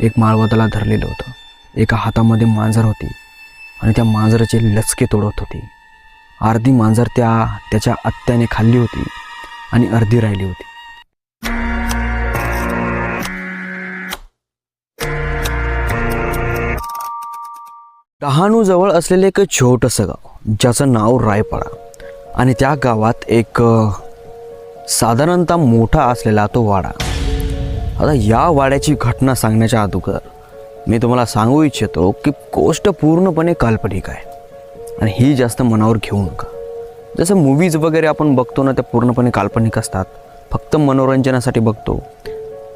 एक माळवदाला धरलेलं होतं. एका हातामध्ये मांजर होती आणि त्या मांजराचे लचके तोडत होती. अर्धी मांजर त्या त्याच्या आत्याने खाल्ली होती आणि अर्धी राहिली होती. डहाणूजवळ असलेलं एक छोटंसं गाव ज्याचं नाव रायपाडा आणि त्या गावात एक साधारणतः मोठा असलेला तो वाडा. आता या वाड्याची घटना सांगण्याच्या अगोदर मी तुम्हाला सांगू इच्छितो की गोष्ट पूर्णपणे काल्पनिक आहे. आणि ही जास्त मनावर घेऊ नका. जसं मूवीज वगैरे आपण बघतो ना त्या पूर्णपणे काल्पनिक असतात. फक्त मनोरंजनासाठी बघतो.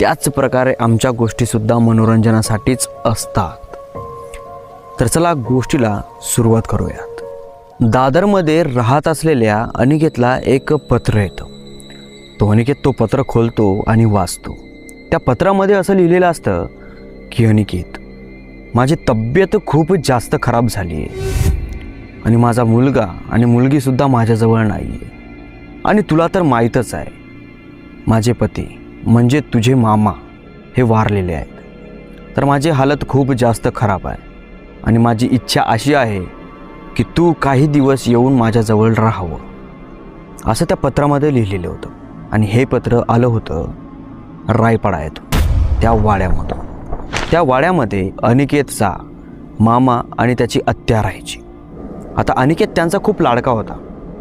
त्याच प्रकारे आमच्या गोष्टीसुद्धा मनोरंजनासाठीच असतात. तर चला गोष्टीला सुरुवात करूयात. दादरमध्ये राहत असलेल्या अनिकेतला एक पत्र येतं. तो अनिकेत तो पत्र खोलतो आणि वाचतो. त्या पत्रामध्ये असं लिहिलेलं असतं की अनिकेत माझी तब्येत खूप जास्त खराब झाली आहे आणि माझा मुलगा आणि मुलगीसुद्धा माझ्याजवळ नाही आहे आणि तुला तर माहीतच आहे माझे पती म्हणजे तुझे मामा हे वारलेले आहेत. तर माझी हालत खूप जास्त खराब आहे. आणि माझी इच्छा अशी आहे की तू काही दिवस येऊन माझ्याजवळ राहावं. असं त्या पत्रामध्ये लिहिलेलं होतं. आणि हे पत्र आलं होतं रायपाडा येतो. त्या वाड्यामधून. त्या वाड्यामध्ये अनिकेतचा मामा आणि त्याची आत्या राहायची. आता अनिकेत त्यांचा खूप लाडका होता.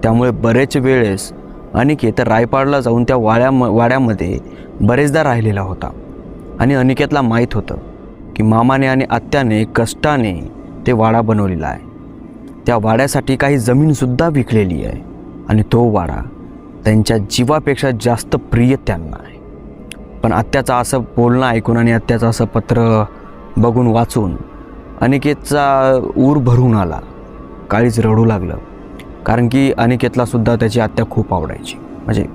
त्यामुळे बरेच वेळेस अनिकेत रायपाडला जाऊन त्या वाड्या वाड्यामध्ये बरेचदा राहिलेला होता. आणि अनिकेतला माहीत होतं की मामाने आणि आत्याने कष्टाने ते वाडा बनवलेला आहे. त्या वाड्यासाठी काही जमीनसुद्धा विकलेली आहे. आणि तो वाडा त्यांच्या जीवापेक्षा जास्त प्रिय त्यांना आहे. पण आत्याचं असं बोलणं ऐकून आणि आत्याचं असं पत्र बघून वाचून अनिकेतचा ऊर भरून आला. काळीच रडू लागलं. कारण की अनिकेतलासुद्धा त्याची आत्या खूप आवडायची. म्हणजे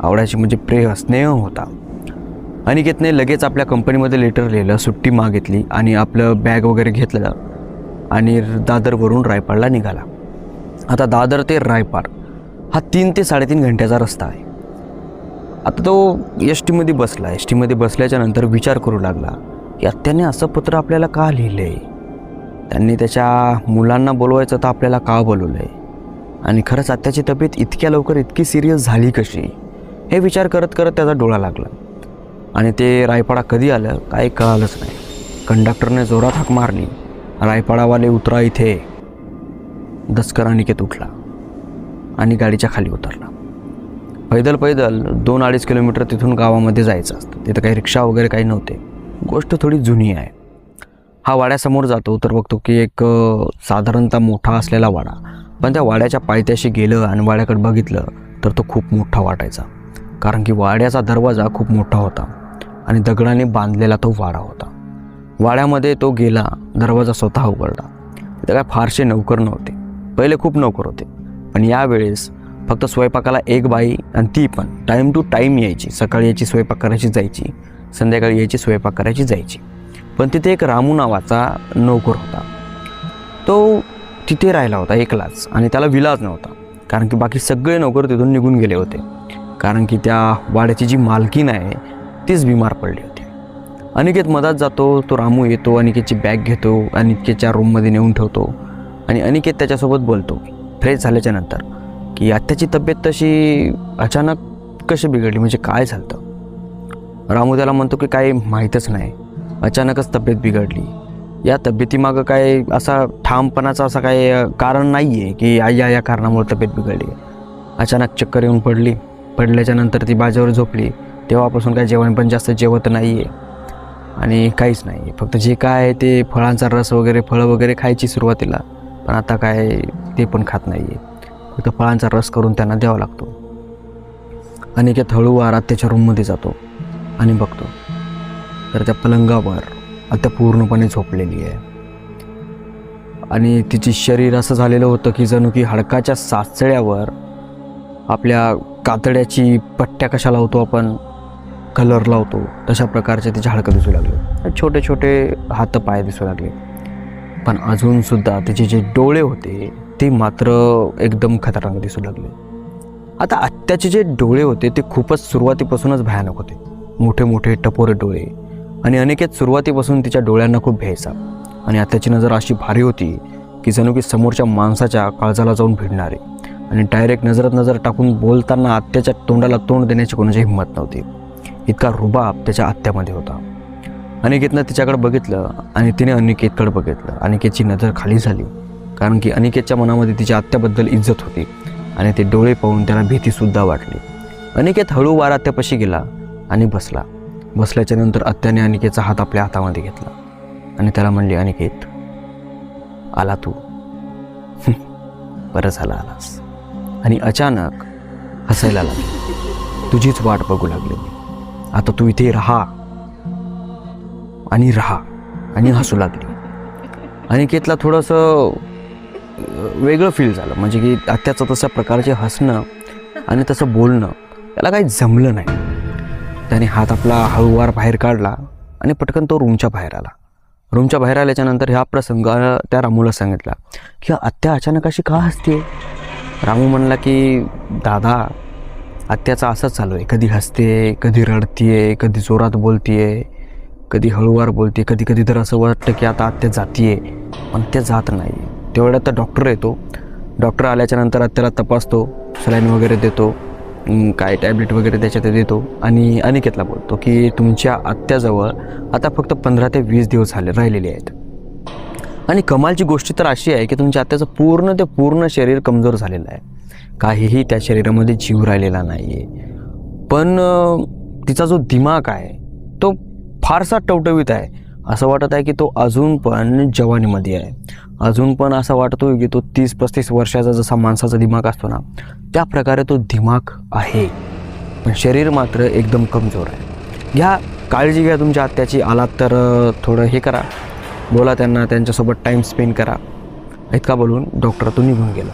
आवडायची म्हणजे प्रेह स्नेह होता. अनिकेतने लगेच आपल्या कंपनीमध्ये लेटर लिहिलं सुट्टी मागितली आणि आपलं बॅग वगैरे घेतलं आणि दादरवरून रायपाडला निघाला. आता दादर ते रायपाड हा तीन ते साडेतीन घंट्याचा रस्ता आहे. आता तो एस टीमध्ये बसला. एस टीमध्ये बसल्याच्यानंतर विचार करू लागला की आत्याने असं पत्र आपल्याला का लिहिलं आहे त्यांनी त्याच्या मुलांना बोलवायचं तर आपल्याला का बोलवलं आहे आणि खरंच आत्याची तब्येत इतक्या लवकर इतकी सिरियस झाली कशी? हे विचार करत करत त्याचा डोळा लागला. आणि ते रायपाडा कधी आलं काही कळालंच नाही. कंडक्टरने जोरात हाक मारली. रायपाडावाले उतरा इथे. दसकर अनिकेत उठला आणि गाडीच्या खाली उतरला. पैदल पैदल दोन अडीच किलोमीटर तिथून गावामध्ये जायचं असतं. तिथं काही रिक्षा वगैरे काही नव्हते. गोष्ट थोडी जुनी आहे. हा वाड्यासमोर जातो तर बघतो की एक साधारणतः मोठा असलेला वाडा. पण त्या वाड्याच्या पायथ्याशी गेलं आणि वाड्याकडे बघितलं तर तो खूप मोठा वाटायचा. कारण की वाड्याचा दरवाजा खूप मोठा होता आणि दगडाने बांधलेला तो वाडा होता. वाड्यामध्ये तो गेला दरवाजा स्वतः उघडला. तिथं काय फारसे नौकर नव्हते. पहिले खूप नौकर होते. पण यावेळेस फक्त स्वयंपाकाला एक बाई आणि ती पण. टाईम टू टाईम यायची. सकाळी यायची स्वयंपाक करायची जायची. संध्याकाळी यायची स्वयंपाक करायची जायची. पण तिथे एक रामू नावाचा नोकर होता. तो तिथे राहिला होता एकलाच आणि त्याला विलाज नव्हता. कारण की बाकी सगळे नोकर तिथून निघून गेले होते. कारण की त्या वाड्याची जी मालकीन आहे तीच बिमार पडली होती. अनिकेत मधात जातो तो रामू येतो अनिकेतची बॅग घेतो अनिकेतच्या रूममध्ये नेऊन ठेवतो. आणि अनिकेत त्याच्यासोबत बोलतो फ्रेश झाल्याच्यानंतर. की आत्याची तब्येत तशी अचानक कशी बिघडली? म्हणजे काय झालं रामू त्याला म्हणतो की काही माहीतच नाही. अचानकच तब्येत बिघडली. या तब्येतीमागं काय असा ठामपणाचा असा काही कारण नाही आहे की आई या या कारणामुळे तब्येत बिघडली. अचानक चक्कर येऊन पडली. पडल्याच्या नंतर ती बाजेवर झोपली. तेव्हापासून काय जेवण पण जास्त जेवत नाही आहे आणि काहीच नाही फक्त जे काय आहे ते फळांचा रस वगैरे फळं वगैरे खायची सुरुवातीला. पण आता काय ते पण खात नाही आहे फक्त फळांचा रस करून त्यांना द्यावा लागतो. अनिकेत हळूवारात त्याच्या रूममध्ये जातो आणि बघतो. तर त्या पलंगावर आता पूर्णपणे झोपलेली आहे. आणि तिची शरीर असं झालेलं होतं की जणू की हाडकाच्या साचळ्यावर आपल्या कातड्याची पट्ट्या कशा लावतो आपण कलर लावतो तशा प्रकारचे तिचे हाडकं दिसू लागले. छोटे छोटे हात पाय दिसू लागले. पण अजूनसुद्धा त्याचे जे डोळे होते ते मात्र एकदम खतरनाक दिसू लागले. आता आत्याचे जे डोळे होते ते खूपच सुरुवातीपासूनच भयानक होते. मोठे मोठे टपोरे डोळे आणि अनिकेत सुरुवातीपासून तिच्या डोळ्यांना खूप भ्यायचा आणि आत्याची नजर अशी भारी होती की जणू की समोरच्या माणसाच्या काळजाला जाऊन भिडणारे. आणि डायरेक्ट नजरात नजर टाकून बोलताना आत्याच्या तोंडाला तोंड देण्याची कोणाची हिंमत नव्हती. इतका रुबाब त्याच्या आत्यामध्ये होता. अनिकेतनं तिच्याकडे बघितलं आणि तिने अनिकेतकडे बघितलं. अनिकेतची नजर खाली झाली. कारण की अनिकेतच्या मनामध्ये तिच्या आत्याबद्दल इज्जत होती आणि ते डोळे पाहून त्याला भीतीसुद्धा वाटली. अनिकेत हळूवार आत्यापाशी गेला आणि बसला. बसल्याच्या नंतर आत्याने अनिकेतचा हात आपल्या हातामध्ये घेतला आणि त्याला म्हणली अनिकेत आला तू. बरं झालं आलास. आणि अचानक हसायला लागली. तुझीच वाट बघू लागली आता तू इथे राहा. आणि राहा आणि हसू लागली. अनिकेतला थोडंसं वेगळं फील झालं. म्हणजे की आत्याचं तशा प्रकारचे हसणं आणि तसं बोलणं त्याला काही जमलं नाही. त्याने हात आपला हळूवार बाहेर काढला आणि पटकन तो रूमच्या बाहेर आला. रूमच्या बाहेर आल्याच्यानंतर ह्या प्रसंग त्या रामूला सांगितला की आत्या अचानक अशी का हसते रामू म्हणला की दादा आत्याचं असंच चालू आहे. कधी हसते कधी रडतीये कधी जोरात बोलतीये. कधी हळूवार बोलते कधी कधी तर असं वाटतं की आता आत्या आहे पण त्या जात नाही तेवढ्यात तर डॉक्टर येतो. डॉक्टर आल्याच्यानंतर आत्याला तपासतो सलाईन वगैरे देतो काय टॅबलेट वगैरे त्याच्यात देतो. आणि अनिकेतला बोलतो की तुमच्या आत्याजवळ आता फक्त पंधरा ते वीस दिवस झाले राहिलेले आहेत. आणि कमालची गोष्ट तर अशी आहे की तुमच्या आत्याचं पूर्ण ते पूर्ण शरीर कमजोर झालेलं आहे. काहीही त्या शरीरामध्ये जीव राहिलेला नाही आहे पण तिचा जो दिमाग आहे तो फारसा टवटवीत आहे. असं वाटत आहे की तो अजून पण जवानीमध्ये आहे. अजून पण असं वाटतो की तो तीस पस्तीस वर्षाचा जसा माणसाचा दिमाग असतो ना त्या प्रकारे तो दिमाग आहे. पण शरीर मात्र एकदम कमजोर आहे. घ्या काळजी घ्या तुमच्या आत्याची. आलात तर थोडं हे करा. बोला त्यांना त्यांच्यासोबत टाईम स्पेंड करा. इतका बोलून डॉक्टर तो निघून गेला.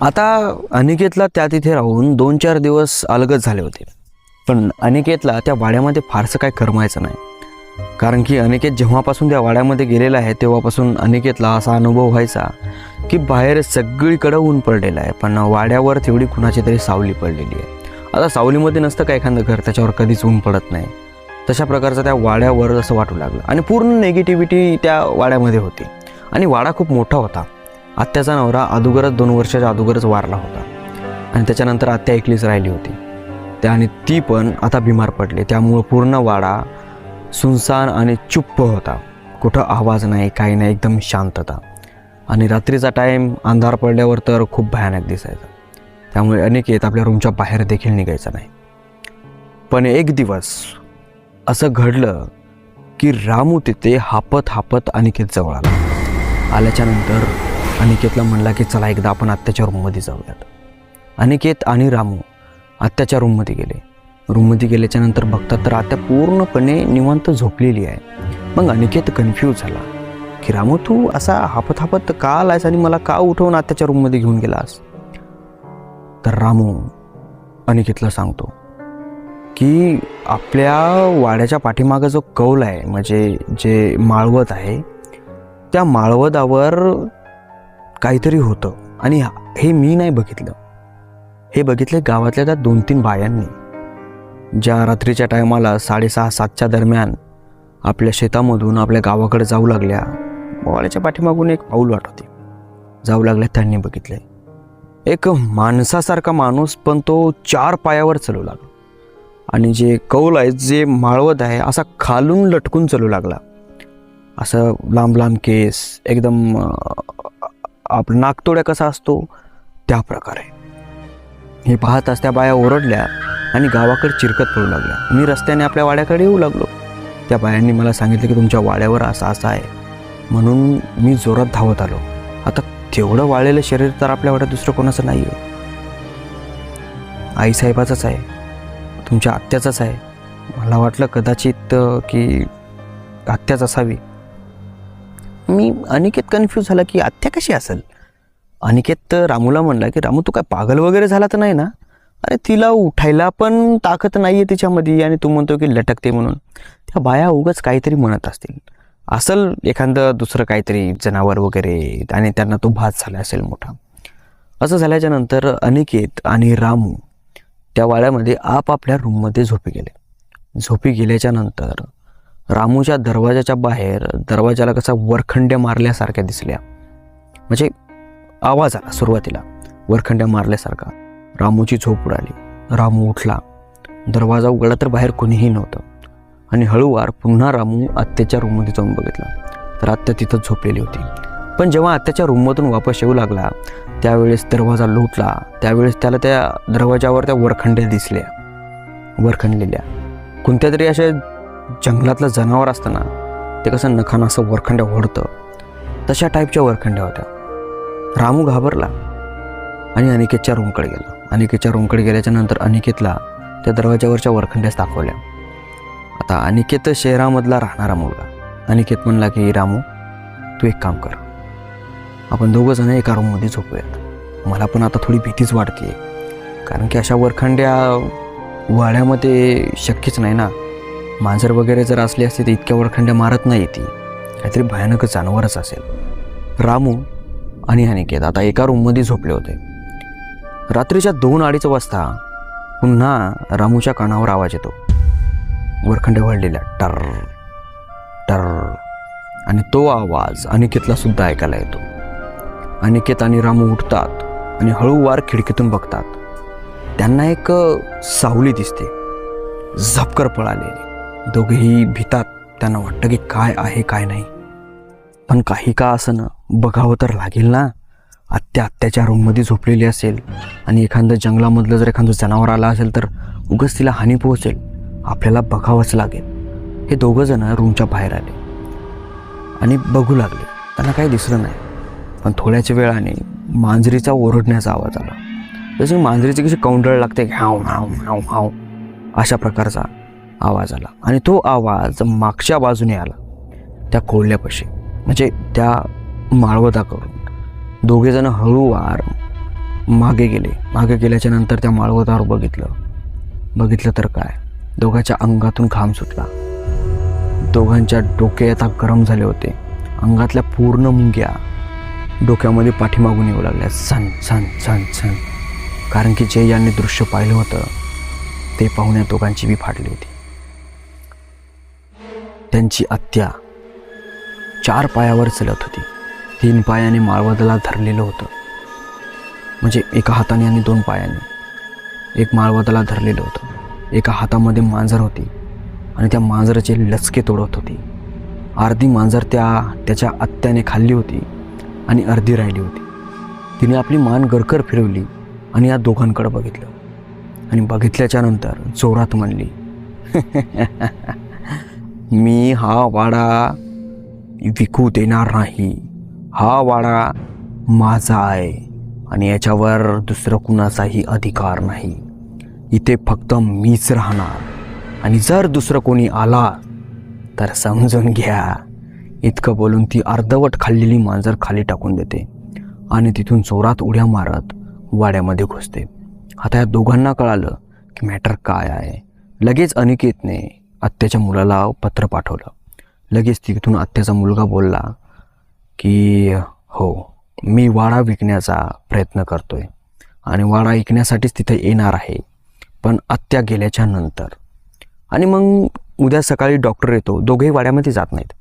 आता अनिकेतला त्या तिथे राहून दोन चार दिवस अलगच झाले होते. पण अनिकेतला त्या वाड्यामध्ये फारसं काय करमायचं नाही. कारण की अनिकेत जेव्हापासून त्या वाड्यामध्ये गेलेला आहे तेव्हापासून अनिकेतला असा अनुभव व्हायचा की बाहेर सगळीकडं ऊन पडलेलं आहे. पण वाड्यावर तेवढी कुणाची तरी सावली पडलेली आहे. आता सावलीमध्ये नसतं का एखादं घर त्याच्यावर कधीच ऊन पडत नाही. तशा प्रकारचं त्या वाड्यावर असं वाटू लागलं. आणि पूर्ण नेगेटिव्हिटी त्या वाड्यामध्ये होती. आणि वाडा खूप मोठा होता. आत्याचा नवरा अगोदरच दोन वर्षाच्या अगोदरच वारला होता. आणि त्याच्यानंतर आत्या एकलीच राहिली होती. त्या आणि ती पण आता बिमार पडली. त्यामुळं पूर्ण वाडा सुनसान आणि चुप्प होता. कुठं आवाज नाही काही नाही एकदम शांतता आणि रात्रीचा टाईम अंधार पडल्यावर तर खूप भयानक दिसायचा. त्यामुळे अनिकेत आपल्या रूमच्या बाहेर देखील निघायचा नाही. पण एक दिवस असं घडलं की रामू तिथे हापत हापत अनिकेत जवळ आला. आल्याच्यानंतर अनिकेतला म्हणला की चला एकदा आपण आत्याच्या रूममध्ये जाऊयात. अनिकेत आणि रामू आत्याच्या रूममध्ये गेले. रूममध्ये गेल्याच्यानंतर बघतात तर आता पूर्णपणे निवांत झोपलेली आहे. मग अनिकेत कन्फ्यूज झाला. की रामू तू असा हापत हापत का आलायस आणि मला का उठवून आत्याच्या रूममध्ये घेऊन गेलास? तर रामू अनिकेतला सांगतो की आपल्या वाड्याच्या पाठीमागं जो कौल आहे म्हणजे जे माळवत आहे त्या माळवदावर काहीतरी होतं आणि हे मी नाही बघितलं. हे बघितले गावातल्या त्या दोन तीन बायांनी. ज्या रात्रीच्या टायमाला साडेसहा सातच्या दरम्यान आपल्या शेतामधून आपल्या गावाकडे जाऊ लागल्या मोवाळ्याच्या पाठीमागून एक पाऊल वाट होती. जाऊ लागल्या त्यांनी बघितले. एक माणसासारखा माणूस पण तो चार पायावर चालू लागला. आणि जे कौल आहे जे माळवत आहे असा खालून लटकून चालू लागला. असं लांब लांब केस एकदम आपला आप नाकतोड्या कसा असतो? त्या प्रकारे. हे पाहताच त्या बाया ओरडल्या आणि गावाकडे चिरकत पडू लागल्या. मी रस्त्याने आपल्या वाड्याकडे येऊ लागलो. त्या बायांनी मला सांगितलं की तुमच्या वाड्यावर असं असं आहे. म्हणून मी जोरात धावत आलो. आता तेवढं वाळलेलं शरीर तर आपल्या वाड्यात दुसरं कोणाचं नाही आहे आईसाहेबाचंच आहे. तुमच्या आत्याचाच आहे. मला वाटलं कदाचित की आत्याच असावी. मी अनिकेत कन्फ्यूज झाला की आत्या कशी असेल? अनिकेत रामूला म्हणला की रामू तू काय पागल वगैरे झाला तर नाही ना? अरे तिला उठायला पण ताकद नाही आहे तिच्यामध्ये. आणि तू म्हणतो की लटकते म्हणून. त्या बाया उगाच काहीतरी म्हणत असतील. असल एखादं दुसरं काहीतरी जनावर वगैरे आणि त्यांना तो भात झाला असेल मोठा. असं झाल्याच्यानंतर अनिकेत आणि रामू त्या वाड्यामध्ये आपापल्या रूममध्ये झोपी गेले. झोपी गेल्याच्यानंतर रामूच्या दरवाजाच्या बाहेर दरवाजाला कसा वरखंड्या मारल्यासारख्या दिसल्या. म्हणजे आवाज आला सुरुवातीला. वरखंड्या मारल्यासारखा. रामूची झोप उडाली. रामू उठला. दरवाजा उघडला तर बाहेर कोणीही नव्हतं. आणि हळूवार पुन्हा रामू आत्याच्या रूममध्ये जाऊन बघितलं. तर आत्या तिथंच झोपलेली होती. पण जेव्हा आत्याच्या रूममधून वापस येऊ लागला त्यावेळेस दरवाजा लोटला. त्यावेळेस त्याला त्या दरवाजावर त्या वरखंड्या दिसल्या. वरखंडलेल्या. कोणत्या तरी अशा जंगलातलं जनावर असताना ते कसं नखानं असं वरखंड्या ओढतं. तशा टाईपच्या वरखंड्या होत्या. रामू घाबरला आणि अनिकेतच्या रूमकडे गेला. अनिकेतच्या रूमकडे गेल्याच्यानंतर अनिकेतला त्या दरवाजावरच्या वरखंड्याच दाखवल्या. आता अनिकेत शहरामधला राहणारा मुलगा. अनिकेत म्हणला की रामू तू एक काम कर. आपण दोघंजणं एका रूममध्ये झोपूयात. मला पण आता थोडी भीतीच वाटते कारण की अशा वरखंड्या वाड्यामध्ये शक्यच नाही ना. मांजर वगैरे जर असली असते तर इतक्या वरखंड्या मारत नाही ती. काहीतरी भयानक जानवरच असेल. रामू आणि अनिकेत आता एका रूममध्ये झोपले होते. रात्रीच्या दोन अडीच वाजता पुन्हा रामूच्या कानावर आवाज येतो. वरखंडे वळलेल्या टर टर आणि तो आवाज अनिकेतला सुद्धा ऐकायला येतो. अनिकेत आणि रामू उठतात आणि हळूवार खिडकीतून बघतात. त्यांना एक सावली दिसते. झपकर पळालेली. दोघेही भितात त्यांना वाटतं की काय आहे काय नाही. पण काही का असं ना बघावं तर लागेल ना? आत्या आत्याच्या रूममध्ये झोपलेली असेल आणि एखादं जंगलामधलं जर एखादं जनावर आलं असेल तर उगच तिला हानी पोहोचेल. आपल्याला बघावंच लागेल. हे दोघं जण रूमच्या बाहेर आले. आणि बघू लागले. त्यांना काही दिसलं नाही. पण थोड्याच वेळाने मांजरीचा ओरडण्याचा आवाज आला. जसे मांजरीची कशी कौंडळ लागते घाव घाव हाव घाव अशा प्रकारचा आवाज आला. आणि तो आवाज मागच्या बाजूने आला. त्या कोल्ह्यापाशी म्हणजे त्या माळवताकडून. दोघेजण हळूवार मागे गेले. मागे गेल्याच्यानंतर त्या माळवतावर बघितलं. बघितलं तर काय? दोघांच्या अंगातून घाम सुटला. दोघांच्या डोके आता गरम झाले होते. अंगातल्या पूर्ण मुंग्या डोक्यामध्ये पाठीमागून येऊ लागल्या. सन सन सन सन कारण की जे यांनी दृश्य पाहिलं होतं ते पाहून या दोघांची बी फाटली होती. त्यांची आत्या चार पायावर चलत होती. तीन पायाने माळवदला धरलेलं होतं. म्हणजे एका हाताने आणि दोन पायाने. एक माळवदला धरलेलं होतं. एका हातामध्ये मांजर होती आणि त्या मांजराचे लचके तोडत होती. अर्धी मांजर त्या त्याच्या आत्याने खाल्ली होती आणि अर्धी राहिली होती. तिने आपली मान गरकर फिरवली आणि या दोघांकडे बघितलं. आणि बघितल्याच्या नंतर जोरात म्हणली मी हा वाडा विकू देणार नाही. हा वाडा माझा आहे आणि याच्यावर दुसरं कुणाचाही अधिकार नाही. इथे फक्त मीच राहणार. आणि जर दुसरं कोणी आला तर समजून घ्या. इतकं बोलून ती अर्धवट खाल्लेली मांजर खाली टाकून देते आणि तिथून जोरात उड्या मारत वाड्यामध्ये घुसते. आता या दोघांना कळालं की मॅटर काय आहे. लगेच अनिकेतने आत्याच्या मुलाला पत्र पाठवलं. लगेच तिथून आत्याचा मुलगा बोलला की हो मी वाडा विकण्याचा प्रयत्न करतो आहे आणि वाडा विकण्यासाठीच तिथे येणार आहे. पण आत्या गेल्याच्यानंतर. आणि मग उद्या सकाळी डॉक्टर येतो. दोघेही वाड्यामध्ये जात नाहीत.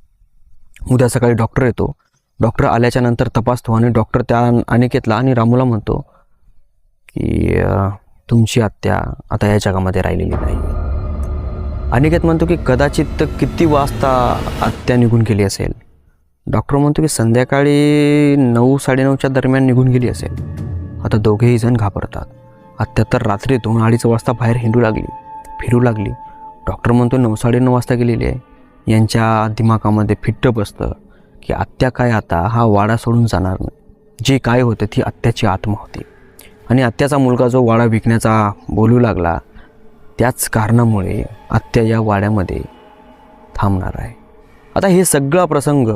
उद्या सकाळी डॉक्टर येतो. डॉक्टर आल्याच्यानंतर तपासतो आणि डॉक्टर त्या अनिकेतला आणि रामूला म्हणतो की तुमची आत्या आता या जगामध्ये राहिलेली नाही. अनिकेत म्हणतो की कदाचित किती वाजता आत्या निघून गेली असेल? डॉक्टर म्हणतो की संध्याकाळी नऊ साडेनऊच्या दरम्यान निघून गेली असेल. आता दोघेही जण घाबरतात. आत्या तर रात्री दोन अडीच वाजता बाहेर हिंडू लागली फिरू लागली. डॉक्टर म्हणतो नऊ साडेनऊ वाजता गेलेली आहे. यांच्या दिमागामध्ये फिट्ट बसतं की आत्या काय आता हा वाडा सोडून जाणार नाही. जे काय होतं ती आत्याची आत्मा होती. आणि आत्याचा मुलगा जो वाडा विकण्याचा बोलू लागला त्याच कारणामुळे आत्या या वाड्यामध्ये थांबणार आहे. आता हे सगळा प्रसंग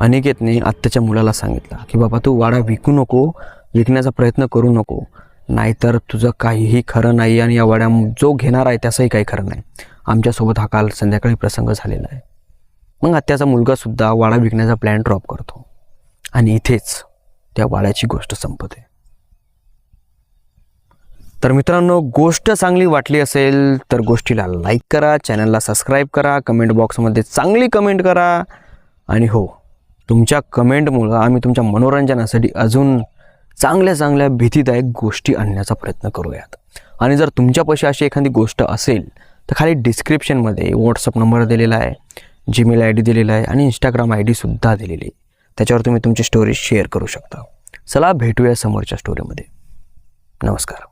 अनिकेतने आत्ताच्या मुलाला सांगितला की बाबा तू वाडा विकू नको विकण्याचा प्रयत्न करू नको. नाहीतर तुझं काहीही खरं नाही आणि या वाड्या जो घेणार आहे त्याचंही काही खरं नाही. आमच्यासोबत हा काल संध्याकाळी प्रसंग झालेला आहे. मग आत्याचा मुलगासुद्धा वाडा विकण्याचा प्लॅन ड्रॉप करतो. आणि इथेच त्या वाड्याची गोष्ट संपते. तर मित्रांनो गोष्ट चांगली वाटली असेल तर गोष्टीला लाईक करा चॅनलला सबस्क्राईब करा कमेंट बॉक्समध्ये चांगली कमेंट करा. आणि हो तुमच्या कमेंटमुळं आम्ही तुमच्या मनोरंजनासाठी अजून चांगल्या चांगल्या भीतीदायक गोष्टी आणण्याचा प्रयत्न करूयात. आणि जर तुमच्यापाशी अशी एखादी गोष्ट असेल तर खाली डिस्क्रिप्शनमध्ये व्हॉट्सअप नंबर दिलेला आहे जीमेल आय डी दिलेला आहे आणि इंस्टाग्राम आय डीसुद्धा दिलेली आहे. त्याच्यावर तुम्ही तुमची स्टोरी शेअर करू शकता. चला भेटूया समोरच्या स्टोरीमध्ये नमस्कार.